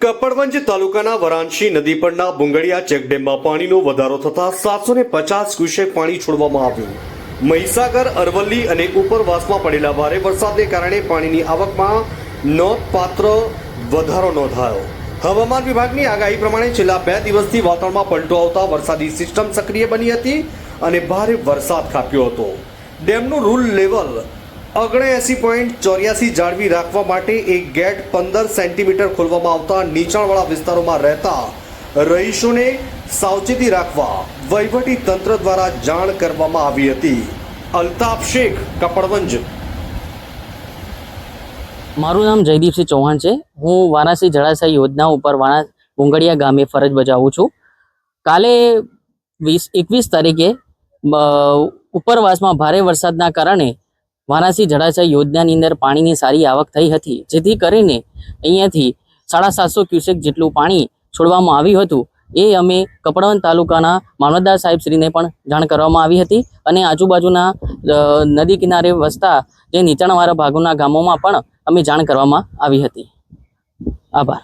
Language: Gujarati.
કપડવંજ તાલુકાના વરાણસી નદી પરના બુંગળિયા ચેકડેમમાં પાણીનો વધારો થતાં સાતસો ને પચાસ ક્યુસેક પાણી છોડવામાં આવ્યું. મહીસાગર, અરવલ્લી અને ઉપરવાસમાં પડેલા ભારે વરસાદને કારણે પાણીની આવકમાં નોંધપાત્ર વધારો નોંધાયો. હવામાન વિભાગની આગાહી પ્રમાણે છેલ્લા બે દિવસથી વાતાવરણમાં પલટો આવતા વરસાદી સિસ્ટમ સક્રિય બની હતી અને ભારે વરસાદ ખાપ્યો હતો. ડેમનું રૂલ લેવલ ઓગણએંસી પોઈન્ટ ચોર્યાસી જાળવી રાખવા માટે એક ગેટ પંદર સેન્ટીમીટર ખોલવામાં આવતા નીચાણવાળા વિસ્તારોમાં રહેતા રહીશોને સાવચેતી રાખવા વહીવટી તંત્ર દ્વારા જાણ કરવામાં આવી હતી. અલ્તાફ શેખ, કપડવંજ. મારું નામ જયદીપસિંહ ચૌહાણ છે. હું વારાણસી જળાશય યોજના ઉપર વાણા ઉંગડિયા ગામે ફરજ બજાવું છું. કાલે વીસ, એકવીસ તારીખે ઉપરવાસમાં ભારે વરસાદના કારણે વારાણસી જળાશય યોજનાની અંદર પાણીની સારી આવક થઈ હતી. જેથી કરીને અહીંયાથી સાડા સાતસો ક્યુસેક જેટલું પાણી છોડવામાં આવ્યું હતું. એ અમે કપડવંત તાલુકાના મામલતદાર સાહેબશ્રીને પણ જાણ કરવામાં આવી હતી અને આજુબાજુના નદી કિનારે વસતા જે નીચાણવાળા ભાગોના ગામોમાં પણ અમે જાણ કરવામાં આવી હતી. આભાર.